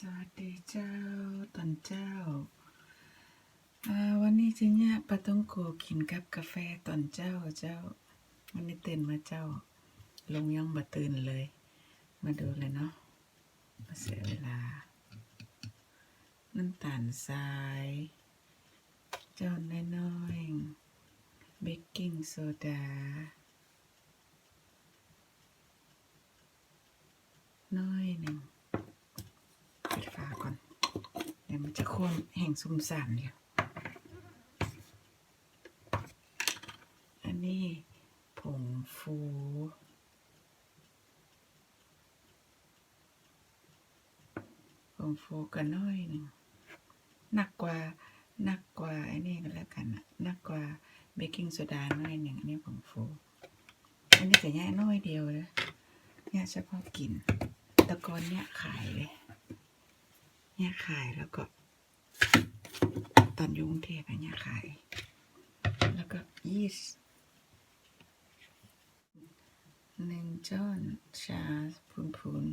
สวัสดีเจ้าตอนเจ้า วันนี้จะเนี่ยปาต้องโกกินกับกาแฟตอนเจ้าเจ้า วันนี้ตื่นมาเจ้า ลงยังบ่ตื่นเลย มาดูเลยเนาะมาเสียเวลา น้ำตาลทราย เจ้าน้อยๆเบกกิ้งโซดาน้อยหนึ่ง ปิดฝาก่อน เดี๋ยวมันจะข้นแห่งซุ่มสามอยู่อันนี้ผงฟู ผงฟูกันน้อยหนึ่งหนักกว่าหนักกว่าไอ้นี่ก็แล้วกันนะหนักกว่าเบกกิ้งโซดาน้อยหนึ่งอันนี้ผงฟู อันนี้แต่แย่น้อยเดียวเลยเนี่เฉพาะกลิ่นตะกอนเนี่ยขายเลย เนี่ยขายแล้วก็ ตอนยุ่งเทพเนี่ยขาย แล้วก็ยีสต์หนึ่งจอนชาพูนพูน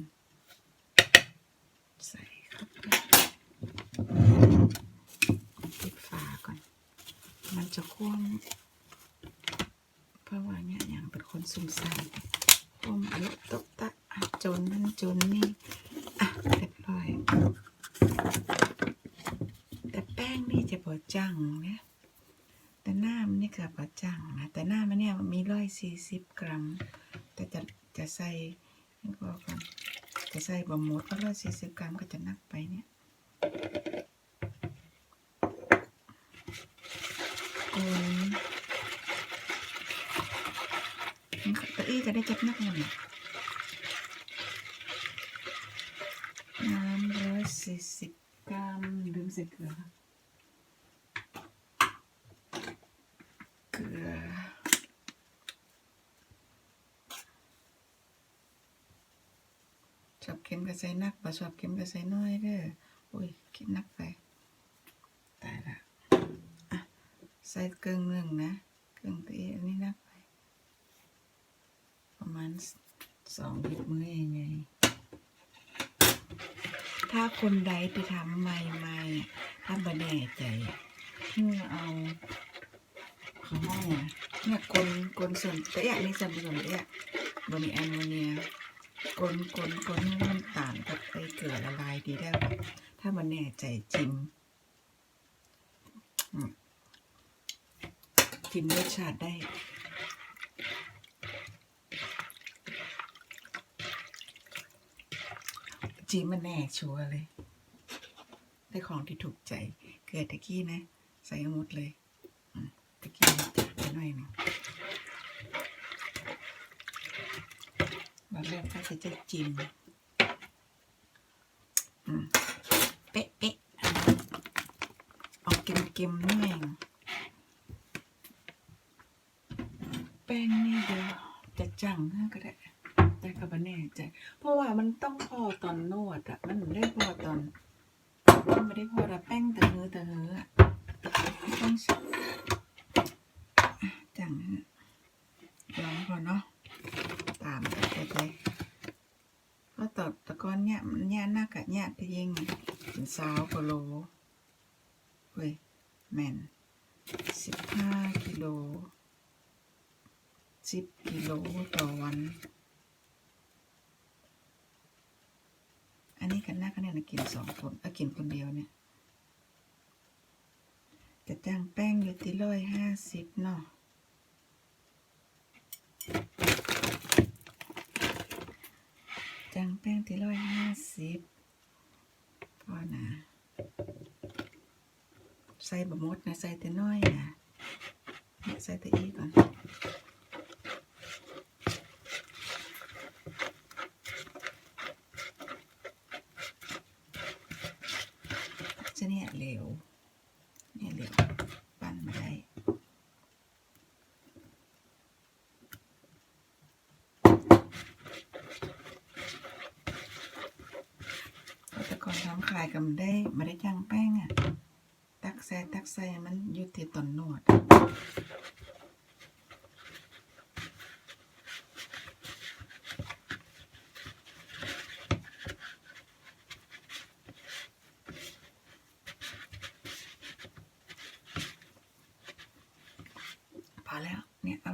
ใส่เข้าไปปิดฝาก่อน มันจะคว่ำเพราะว่าเนี่ยอย่างเป็นคนซุ่มซ่ามคว่ำอารมณ์ตกตะอะจนนั่นจนนี่ อะเรียบร้อย แต่แป้งนี่จะพอจังนะแต่หน้ามันนี่ก็พอจังนะแต่หน้ามันเนี่ยมีร้อยสี่สิบกรัม แต่จะจะใส่นี่บอกก่อนจะใส่บะหมดเพราะร้อยสี่สิบกรัมก็จะนักไปเนี่ยคนตะอี้ก็ได้จับนักเงินน่ะ เกลือเกลือชอบเค็มก็ใส่นักบ่ชอบเค็มก็ใส่น้อยเด้ออุ้ยกินนักไปตายละอะใส่เกึ่งหนึ่งนะเกึ่งตีอันนี้นักไป ประมาณสองหยิบมือเองไง ถ้าคนใดไปทำใหม่ๆอ่ถ้าบ่แน่ใจอะเพื่อเอาเขาห้องเนี่ยกลนกลนส่วนเตะนี่ส่วนผสมเตะบมีแอมโมเนียกลนกลนกลนมันต่างกับไอเกลือละลายดีได้ถ้ามันแน่ใจจิ้มจิ้มรสชาติได้ จิ้มมันแน่ชัวร์เลย ได้ของที่ถูกใจ เกิดตะกี้นะ ใส่หมดเลยตะกี้จัดไปหน่อยหนึงมาเริ่มก็จะจิ้มอืมเป๊ะเป๊ะออกเค็มเค็มๆนี่เองแป้งนี่เดียวจะจังก็ได้แต่ ก็บ่แน่ใจ เพราะว่ามันต้องพอตอนนวดอะมันไม่ได้พอตอนมันไม่ได้พอแต่แป้งแต่เหือแต่เหืออะต้องจังนะลองพอเนาะตามไปเลยเพราะตอดตะกอนเนี่ยมันเนี่ยหนักะเนี่ยที่ยิงเป็นสาวกโลเฮ้ยแม่นสิบห้ากิโลสิบกิโลต่อวัน อันนี้กันหน้ากันเนี่ยนกินสองคนเออกินคนเดียวเนี่ยจะจ้างแป้งอยู่ที่ร้อยห้าสิบเนาะจังแป้งที่ร้อยห้าสิบพอนะใส่บะมดนะ ใส่แต่น้อยนะใส่แต่อีก่อน จะเนี่ยเหลว เนี่ยเหลว ปั้นมาได้ แต่ก่อนทำขายกับ ไม่ได้จ้างแป้งอะ ตักใส่ตักใส่มันอยู่ที่ต้นนวด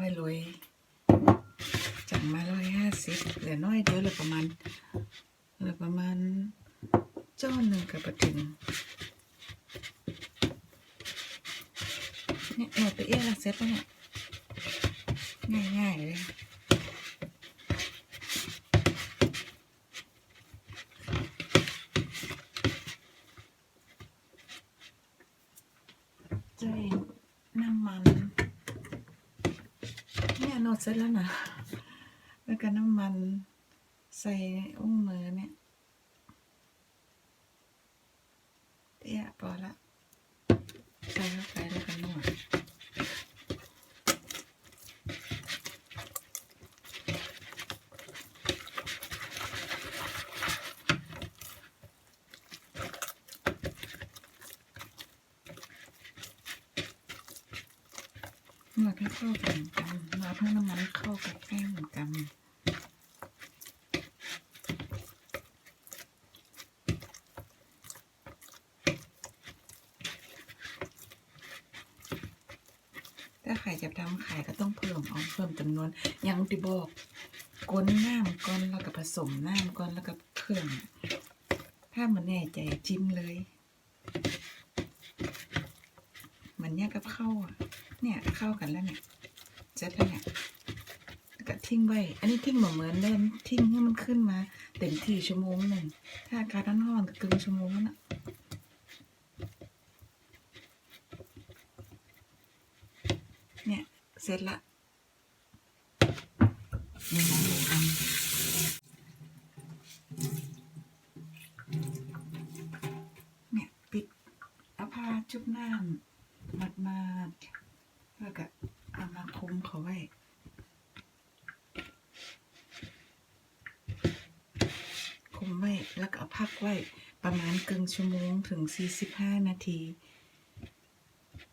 ไว้รวยจากมาร้อยห้าสิบเหลือน้อยเดียวเหลือประมาณเหลือประมาณเจ้าหนึ่งกับประถึงเนี่ยหมดไป เอี้ยเซ็ตแล้วเนี่ยง่ายๆเลยเจ้น้ำมัน เนี่ยโนดเสร็จแล้วนะ แล้วก็น้ำมันใส่อุ้งมือเนี่ยเตี้ยพอละใส่เข้าไปแล้วก็นวดนวด ให้เข้ากันเหมือนกันนวดให้น้ำมันเข้ากับแป้งเหมือนกันถ้าใครจะทำขายก็ต้องเพิ่มเอาเพิ่มจำนวนอยังที่บอกก้นน้ำก้อนแล้วก็ผสมน้ำก้อนแล้วก็เครื่อง ถ้ามันแน่ใจจิ้มเลย มันเนี่ยกับเข้าอะ เนี่ย เข้ากันแล้วเนี่ยเสร็จแล้วเนี่ยก็ทิ้งไว้ อันนี้ทิ้งเหมือนเล่นทิ้งให้มันขึ้นมาเต็มที่ชั่วโมงหนึ่งถ้าอากาศร้อนๆก็เกินชั่วโมงนะเนี่ยเสร็จละนี่นะดูทำเนี่ยปิดเอาผ้าชุบน้ำมัดมา แล้วก็เอามาคลุมเขาไว้คุมไว้แล้วก็เอาพักไว้ประมาณเกึ่งชั่วโมงถึง 45 นาที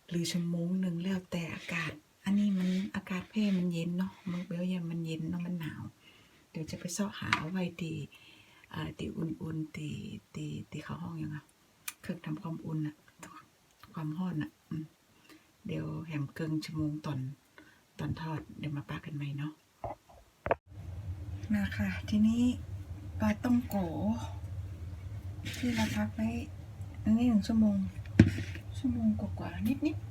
หรือชั่วโมงหนึ่งแล้วแต่อากาศ อันนี้มันอากาศเพ่มันเย็นเนาะเมืองเบลเยียมมันเย็นเนาะมันหนาว เดี๋ยวจะไปเสาะหาเอาไว้ตีตีอุ่นๆตีตีตีเขาห้องยังไงเครื่องทำความอุ่นอะความร้อนอะอืม เกิงชั่วโมงตอนตอนทอดเดี๋ยวมาปากันใหม่เนาะมาค่ะ ทีนี้ปลาต้องโก ที่เราพักไว้อันนี้หนึ่งชั่วโมง ชั่วโมงกว่าๆนิดๆ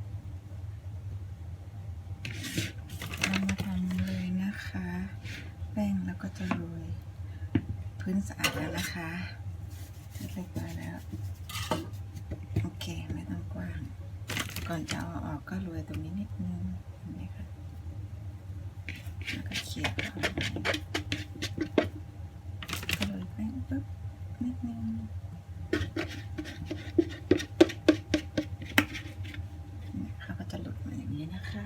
เรามาทำเลยนะคะ แป้งแล้วก็จะโรยพื้นสะอาดแล้วนะคะเสร็จเรียบร้อยแล้ว โอเค ไม่ต้องกว้าง ก่อนจะเอาออกก็โรยตรงนี้นิดนึงเห็นไหมคะแล้วก็เขี่ยเข้าไปก็โรยแป้งปุ๊บนิดนึง เนี่ยเขาก็จะหลุดมาอย่างนี้นะคะ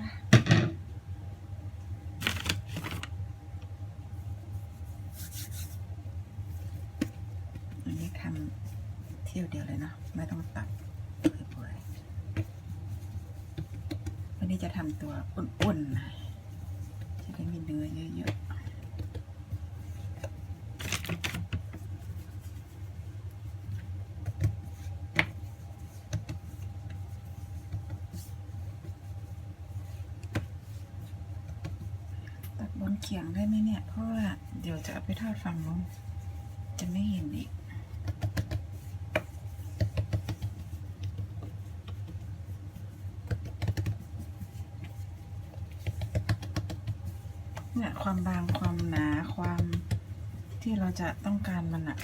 อันนี้ทำเที่ยวเดียวเลยเนาะไม่ต้องตัดเปื่อยๆวันนี้จะทำ ตัวอุ่นๆน่อยจะได้มีเนื้อเยอะๆตัดบนเขียงได้ไหมเนี่ย เพราะว่าเดี๋ยวจะเอาไปทอดฝั่งนู้นจะไม่เห็นอีก ความบางความหนาความที่เราจะต้องการมันอะ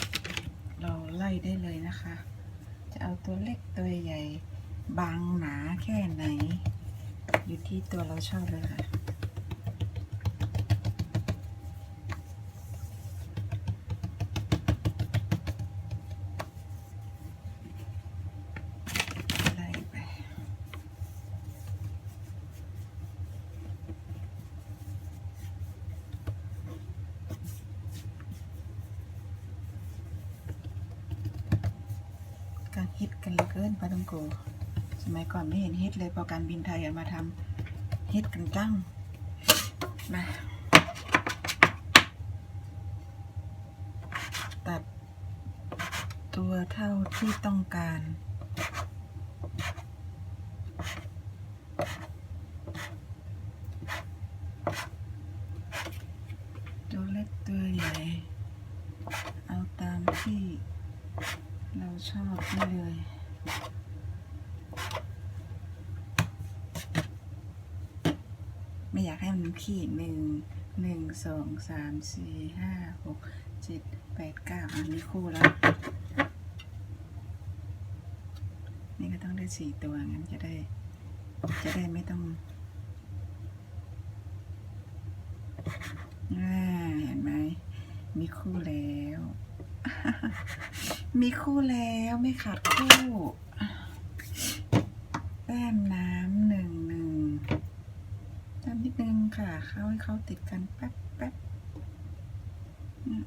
เราไล่ได้เลยนะคะ จะเอาตัวเล็กตัวใหญ่ บางหนาแค่ไหน อยู่ที่ตัวเราชอบเลยค่ะ ไล่ไป การฮิตกันเหลือเกินปาตองโก สมัยก่อนไม่เห็นฮิตเลยพอการบินไทยมาทำฮิตกันจังมาตัดตัวเท่าที่ต้องการ กตัวใหญ่ เอาตามที่ เราชอบได้เลยไม่อยากให้มันขีดหนึ่งหนึ่งสองสามสี่ห้าหกเจ็ดแปดเก้าอันนี้คู่แล้ว นี่ก็ต้องได้สี่ตัวงั้นจะได้ จะได้ไม่ต้องเห็นไหมมีคู่แล้ว มีคู่แล้วไม่ขาดคู่แต้มน้ำหนึ่งหนึ่งแปมนิดนึงค่ะ เข้าให้เขาติดกันแป๊บแป๊บเนี่ย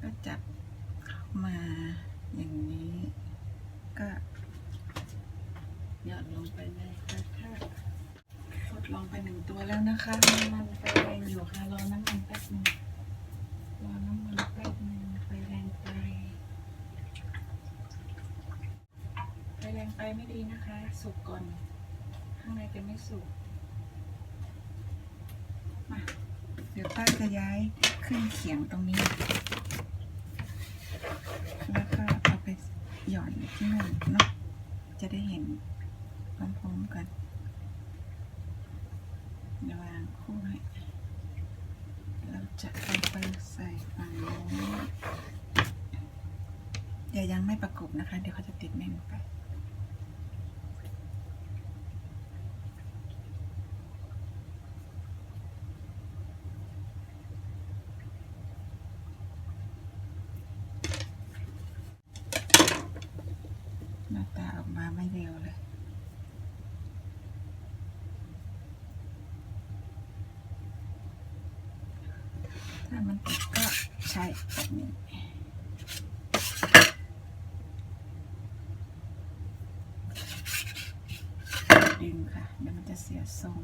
ก็จับเข้ามาอย่างนี้ ก็หย่อนลงไปเลยค่ะค่ะทดลองไปหนึ่งตัวแล้วนะคะน้ำมันไฟแรงอยู่ค่ะ รอน้ำมันแป๊บหนึงรอน้ำมันแป๊บหนึงไฟแรงไป ไฟ แรงไปไม่ดีนะคะ สุกก่อน ข้างในจะไม่สุก มา เดี๋ยวป้าจะย้ายขึ้นเขียงตรงนี้ แล้วก็เอาไปหย่อนที่นู่นเนาะ จะได้เห็นพร้อมๆกันเดี๋ยววางคู่ให้ เราจะเอาไปใส่ฝั่งโน้นเดี๋ยวยังไม่ประกบนะคะ เดี๋ยวเขาจะติดแน่นไป หน้าตาออกมาไม่เร็วเลย ถ้ามันติดก็ ใช้ดึงค่ะเดี๋ยวมันจะเสียทรง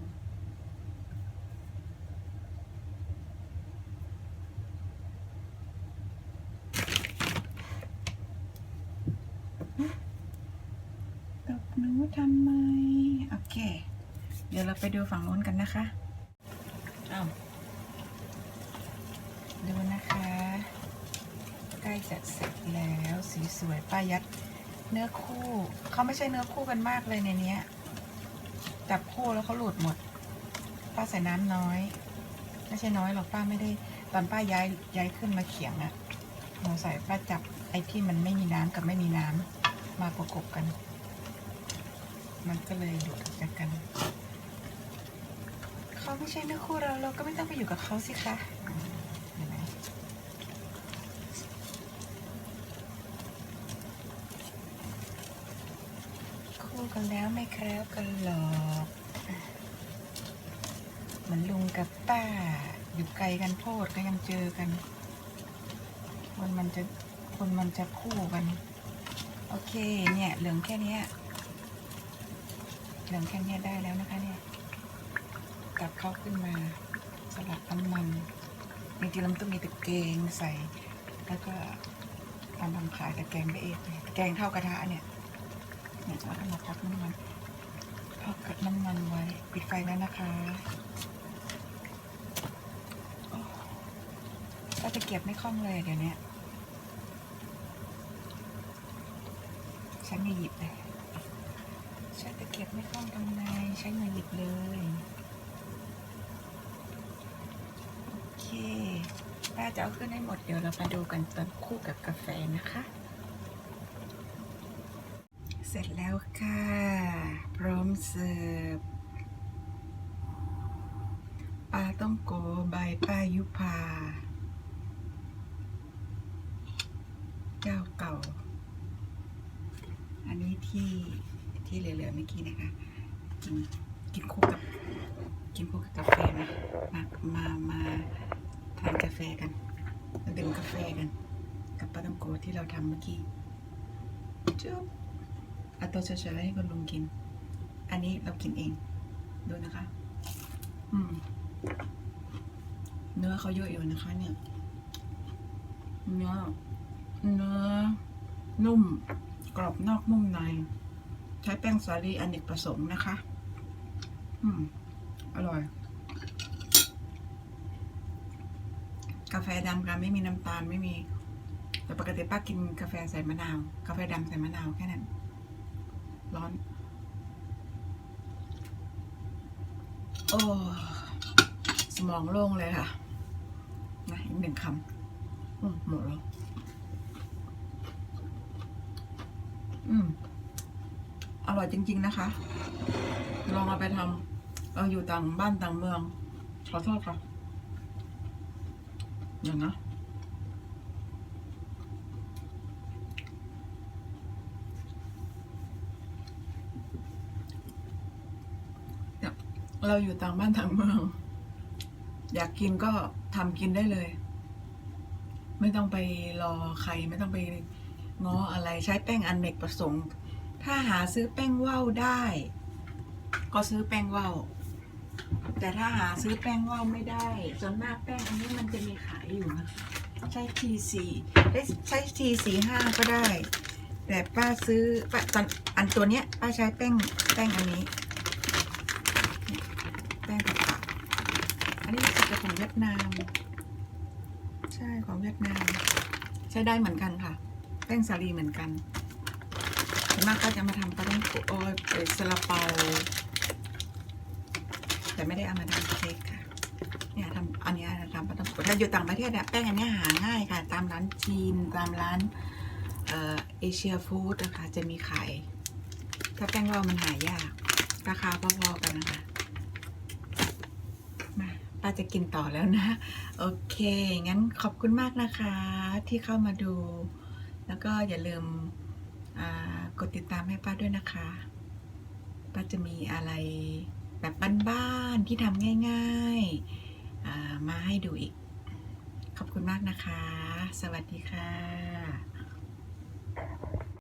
ตบหนูทำไม โอเค เดี๋ยวเราไปดูฝั่งโน้นกันนะคะอ้าวดูนะคะ ใกล้จเสร็จแล้วสีสวยป้ายัดเนื้อคู่เขาไม่ใช่เนื้อคู่กันมากเลยในเนี้ยจับคู่แล้วเขาหลุดหมด ป้าใส่น้ำน้อย ไม่ใช่น้อยหรอกป้าไม่ได้ตอนป้าย้ายย้ายขึ้นมาเขียงอะเราใส่ป้าจับไอ้ที่มันไม่มีน้ำกับไม่มีน้ำมาประกบกัน มันก็เลยหลุดจากกันเขาไม่ใช่เนื้อคู่เราเราก็ไม่ต้องไปอยู่กับเขาสิคะเห็นไหมคู่ กันแล้วไม่แคล้วกันหรอกเหมือนลุงกับป้า อยู่ไกลกันโพดก็ยังเจอกัน คนมันจะคนมันจะคู่กัน โอเคเนี่ยเหลืองแค่เนี้ยเหลืองแค่เนี้ยได้แล้วนะคะเนี่ยกลับเข้าขึ้นมาสลัดน้ำมันจริงๆแล้วมันต้องมีตะเกงใส่ แล้วก็ทำทำขายตะแกงได้เองตะแกงเท่ากระทะเนี่ย เนี่ยแล้วก็มาพักน้ำมันพักกับน้ำมันไว้ ปิดไฟแล้วนะคะก็จะเก็บไม่คล่องเลยเดี๋ยวนี้ฉันไม่หยิบเลยใช้ตะเกียบไม่คล่องทำไงใช้มือหยิบเลยโอเคป้าจะเอาขึ้นให้หมดเดี๋ยวเรามาดูกันตอนคู่กับกาแฟนะคะ เสร็จแล้วค่ะ พร้อมเสิร์ฟปลาต้องโกใบป้ายุพา เจ้าเก่า อันนี้ที่ที่เหลือๆเมื่อกี้นะคะ กินกินคู่กับ กินคู่กับกาแฟนะ มามามาทานกาแฟกันมาดื่มกาแฟกัน กับปลาต้องโกที่เราทำเมื่อกี้จุ๊บ เอาตัวเฉยๆให้คุณลุงกิน อันนี้เรากินเอง ดูนะคะ อืม เนื้อเขาเยอะอยู่นะคะ เนี่ย เนื้อ เนื้อ นุ่ม กรอบนอกนุ่มใน ใช้แป้งสาลีอเนกประสงค์นะคะ อืม อร่อย กาแฟดำค่ะไม่มีน้ำตาลไม่มีแต่ปกติป้ากินกาแฟใส่มะนาว กาแฟดำใส่มะนาวแค่นั้น ร้อนโอ้สมองโล่งเลยค่ะนะอีกหนึ่งคำอืมหมดแล้วอืมอร่อยจริง ๆ นะคะ ลองเอาไปทำเราอยู่ต่างบ้านต่างเมือง ขอโทษค่ะอย่างนะ เราอยู่ต่างบ้านต่างเมือง อยากกินก็ทำกินได้เลย ไม่ต้องไปรอใครไม่ต้องไปง้ออะไรใช้แป้งอันเนกประสงค์ ถ้าหาซื้อแป้งว่าวได้ ก็ซื้อแป้งว่าวแต่ถ้าหาซื้อแป้งว่าวไม่ได้ส่วนมากแป้งอันนี้มันจะมีขายอยู่นะคะใช้ทีสี่ใช้ทีสี่ห้าก็ได้ แต่ป้าซื้อป้าตอนอันตัวเนี้ยป้าใช้แป้งแป้งอันนี้ แป้งผักอันนี้เป็นของเวียดนาม ใช่ของเวียดนาม ใช้ได้เหมือนกันค่ะ แป้งสาลีเหมือนกันส่วนมากก็จะมาทำปลาต้องโกะเอ่อซาลาเปา แต่ไม่ได้เอามาทำเค้กค่ะเนี่ยทำอันนี้ทำปลาต้องโกถ้าอยู่ต่างประเทศเนี่ยแป้งอันนี้หาง่ายค่ะ ตามร้านจีนตามร้านเอเชียฟู้ดนะคะจะมีขายถ้าแป้งว่ามันหายาก ราคาพอๆกันนะคะ มาป้าจะกินต่อแล้วนะ โอเค งั้นขอบคุณมากนะคะที่เข้ามาดู แล้วก็อย่าลืมกดติดตามให้ป้าด้วยนะคะ ป้าจะมีอะไรแบบบ้านๆที่ทำง่ายๆ มาให้ดูอีก ขอบคุณมากนะคะ สวัสดีค่ะ